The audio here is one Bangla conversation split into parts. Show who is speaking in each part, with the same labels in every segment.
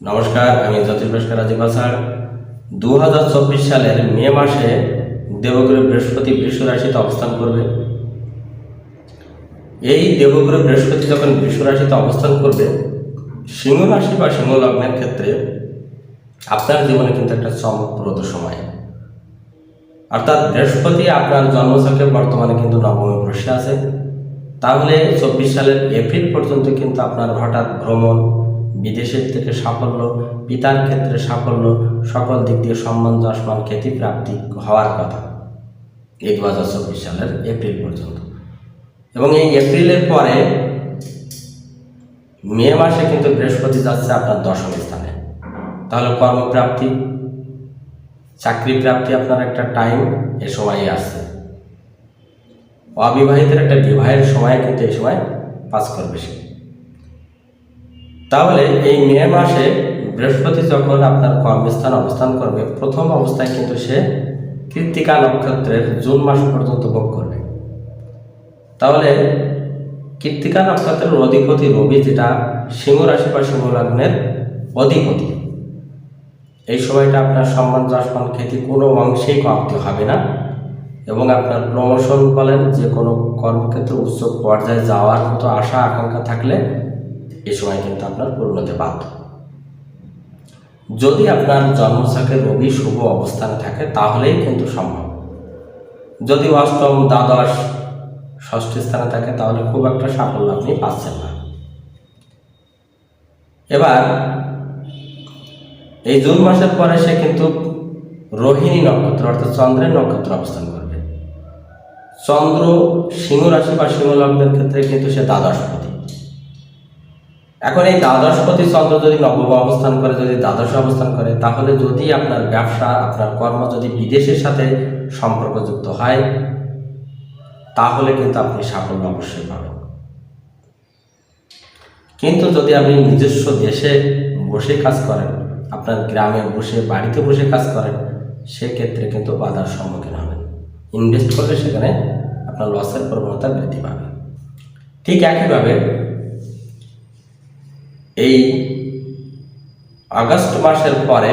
Speaker 1: নমস্কার, আমি জ্যোতির্ভাস্কর রাজীব আসার দু হাজার চব্বিশ সালের মে মাসে দেবগুরু বৃহস্পতি বৃষ রাশিতে অবস্থান করবে। এই দেবগুরু বৃহস্পতি যখন বৃষ রাশিতে অবস্থান করবে, সিংহ রাশি বা সিংহ লগ্নের ক্ষেত্রে আপনার জীবনে কিন্তু একটা চমকপ্রদ সময়। অর্থাৎ বৃহস্পতি আপনার জন্মছকে বর্তমানে কিন্তু নবমে বসে আছে। তাহলে চব্বিশ সালের এপ্রিল পর্যন্ত কিন্তু আপনার হঠাৎ ভ্রমণ, বিদেশের থেকে সাফল্য, পিতার ক্ষেত্রে সাফল্য, সকল দিক দিয়ে সম্মান, যশমান খ্যাতি প্রাপ্তি হওয়ার কথা এই দু হাজার চব্বিশ সালের এপ্রিল পর্যন্ত। এবং এই এপ্রিলের পরে মে মাসে কিন্তু বৃহস্পতি যাচ্ছে আপনার দশম স্থানে। তাহলে কর্মপ্রাপ্তি চাকরি প্রাপ্তি আপনার একটা টাইম এ সময়ই আসছে। অবিবাহিতের একটা বিবাহের সময় কিন্তু এই সময় পাস করবে সে। তাহলে এই মে মাসে বৃহস্পতি যখন আপনার কর্মস্থান অবস্থান করবে, প্রথম অবস্থায় কিন্তু সে কৃত্তিকা নক্ষত্রের জুন মাস পর্যন্ত ভোগ করবে। তাহলে কৃত্তিকা নক্ষত্রের অধিপতি রবি যেটা, সিংহ রাশি বা সিংহ লগ্নের অধিপতি। এই সময়টা আপনার সম্মান যশমান খ্যাতি কোনো অংশেই কমতে হবে না এবং আপনার প্রমোশন বলেন যে কোনো কর্মক্ষেত্রে উচ্চ পর্যায়ে যাওয়ার মতো আশা, আকাঙ্ক্ষা থাকলে এই সময় কিন্তু আপনার পূরণ হতে বাধ্য। যদি আপনার জন্মছকে রবি শুভ অবস্থানে থাকে, তাহলেই কিন্তু সম্ভব। যদি অষ্টম, দ্বাদশ, ষষ্ঠ স্থানে থাকে, তাহলে খুব একটা সাফল্য আপনি পাচ্ছেন না। এবার এই জুন মাসের পরে সে কিন্তু রোহিণী নক্ষত্র, অর্থাৎ চন্দ্রের নক্ষত্র অবস্থান করবে। চন্দ্র সিংহ রাশি বা সিংহ লগ্নের ক্ষেত্রে কিন্তু সে দ্বাদশপতি। এখন এই দ্বাদশপতি চন্দ্র যদি নবম অবস্থান করে, যদি দ্বাদশ অবস্থান করে, তাহলে যদি আপনার ব্যবসা, আপনার কর্ম যদি বিদেশের সাথে সম্পর্কযুক্ত হয়, তাহলে কিন্তু আপনি সাফল্য অবশ্যই পাবেন। কিন্তু যদি আপনি নিজস্ব দেশে বসে কাজ করেন আপনার গ্রামে বসে, বাড়িতে বসে কাজ করেন, সেক্ষেত্রে কিন্তু বাধার সম্মুখীন হবেন। ইনভেস্ট করলে সেখানে আপনার লসের প্রবণতা বৃদ্ধি পাবে। ঠিক একইভাবে এই আগস্ট মাসের পরে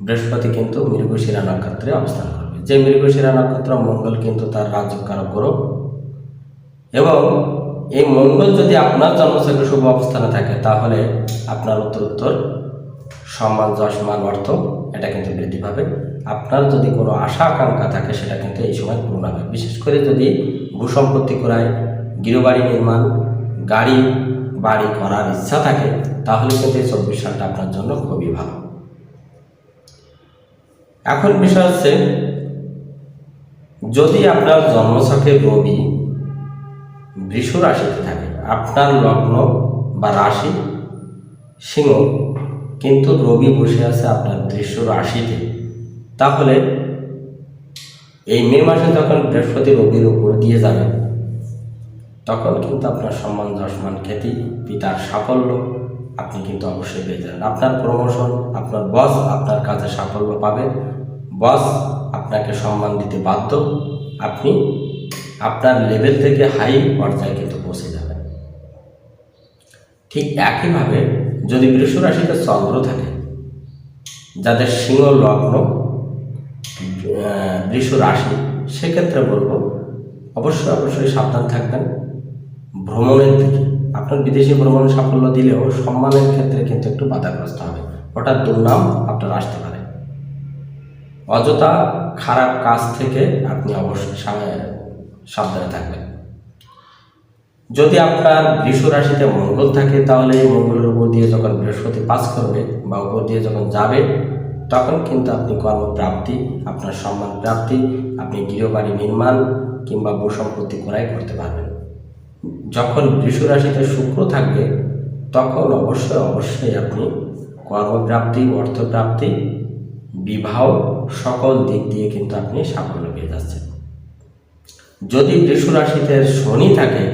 Speaker 1: বৃহস্পতি কিন্তু মৃগশিরা নক্ষত্রে অবস্থান করবে। যে মৃগশিরা নক্ষত্র মঙ্গল কিন্তু তার রাজ্যকারক গ্রহ এবং এই মঙ্গল যদি আপনার জন্মছকে শুভ অবস্থানে থাকে, তাহলে আপনার উত্তর উত্তর সম্মান যশমান অর্থ, এটা কিন্তু বৃদ্ধি পাবে। আপনার যদি কোনো আশা, আকাঙ্ক্ষা থাকে, সেটা কিন্তু এই সময় পূর্ণ হবে। বিশেষ করে যদি ভূসম্পত্তি করায়, গৃহবাড়ি নির্মাণ, গাড়ি, বাড়ি করার ইচ্ছা থাকে, তাহলে কিন্তু এই চব্বিশ সালটা আপনার জন্য খুবই ভালো। এখন বিষয় হচ্ছে, যদি আপনার জন্মছকে রবি বৃষ রাশিতে থাকে। আপনার লগ্ন বা রাশি সিংহ, কিন্তু রবি বসে আছে আপনার বৃষ রাশিতে তাহলে এই মে মাসে যখন বৃহস্পতি রবির উপর দিয়ে যাবে, তখন কিন্তু আপনার সম্মান যশমান খ্যাতি, পিতার সাফল্য আপনি কিন্তু অবশ্যই পেয়ে যাবেন। আপনার প্রমোশন আপনার বস আপনার কাজে সাফল্য পাবে। বস আপনাকে সম্মান দিতে বাধ্য। আপনি আপনার লেভেল থেকে হাই পর্যায়ে কিন্তু পৌঁছে যাবে। ঠিক একইভাবে যদি বৃষ রাশিতে চন্দ্র থাকে, যাদের সিংহ, লগ্ন বৃষ রাশি, সেক্ষেত্রে বলব, অবশ্যই অবশ্যই সাবধান থাকবেন। ভ্রমণের দিকে, আপনার বিদেশি ভ্রমণে সাফল্য দিলেও সম্মানের ক্ষেত্রে কিন্তু একটু বাধাগ্রস্ত হবে। হঠাৎ দুর্নাম আপনার আসতে পারে। অযথা খারাপ কাজ থেকে আপনি অবশ্যই সাবধানে থাকবেন। যদি আপনার বৃষ রাশিতে মঙ্গল থাকে, তাহলে এই মঙ্গলের উপর দিয়ে যখন বৃহস্পতি পাস করবে বা উপর দিয়ে যখন যাবে, তখন কিন্তু আপনি কর্মপ্রাপ্তি, আপনার সম্মান প্রাপ্তি, আপনি গৃহবাড়ি নির্মাণ কিংবা ভূসম্পত্তি ক্রয় করতে পারবেন। যখন বৃষ রাশিতে শুক্র থাকবে, তখন অবশ্যই অবশ্যই আপনি কর্মপ্রাপ্তি, অর্থপ্রাপ্তি, বিবাহ সকল দিক দিয়ে কিন্তু আপনি সাফল্য পেয়ে যাচ্ছেন। যদি বৃষ রাশিতে শনি থাকে,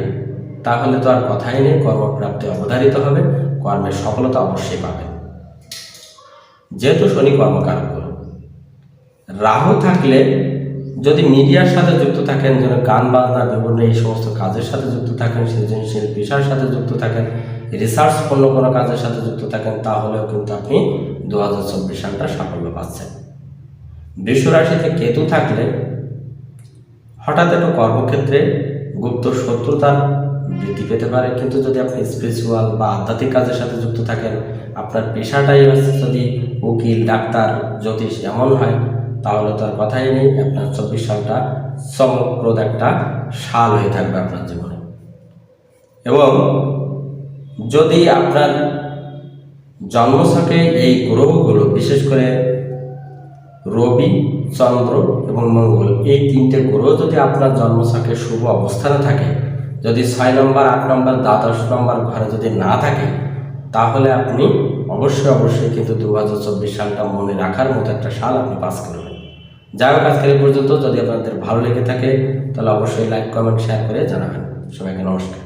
Speaker 1: তাহলে তো আর কথাই নেই, কর্মপ্রাপ্তি অবধারিত হবে, কর্মের সফলতা অবশ্যই পাবেন যেহেতু শনি কর্মকারক গ্রহ। রাহু থাকলে যদি মিডিয়ার সাথে যুক্ত থাকেন, যেন গান বাজনা বিভিন্ন এই সমস্ত কাজের সাথে যুক্ত থাকেন, সৃজনশীল পেশার সাথে যুক্ত থাকেন রিসার্চ পণ্য কোনো কাজের সাথে যুক্ত থাকেন, তাহলেও কিন্তু আপনি দু হাজার চব্বিশ সালটা সাফল্য পাচ্ছেন বৃষ রাশিতে কেতু থাকলে হঠাৎ একটু কর্মক্ষেত্রে গুপ্ত শত্রুতার বৃদ্ধি পেতে পারে। কিন্তু যদি আপনি স্পিরিচুয়াল বা আধ্যাত্মিক কাজের সাথে যুক্ত থাকেন, আপনার পেশাটাই হচ্ছে যদি উকিল, ডাক্তার, জ্যোতিষ এমন হয়, তাহলে তো আর কথাই নেই। আপনার চব্বিশ সালটা চমকপ্রদ একটা সাল হয়ে থাকবে আপনার জীবনে। এবং যদি আপনার জন্মছকে এই গ্রহগুলো, বিশেষ করে রবি, চন্দ্র এবং মঙ্গল। এই তিনটে গ্রহ যদি আপনার জন্মছকে শুভ অবস্থানে থাকে, যদি ছয় নম্বর, আট নম্বর দ্বাদশ নম্বর ঘরে যদি না থাকে, তাহলে আপনি অবশ্যই অবশ্যই কিন্তু দু হাজার চব্বিশ সালটা মনে রাখার মতো একটা সাল আপনি পাস করবেন। যাই হোক, আজকের পর্যন্ত। যদি আপনাদের ভালো লেগে থাকে, তাহলে অবশ্যই লাইক কমেন্ট শেয়ার করে জানাবেন। সবাইকে নমস্কার।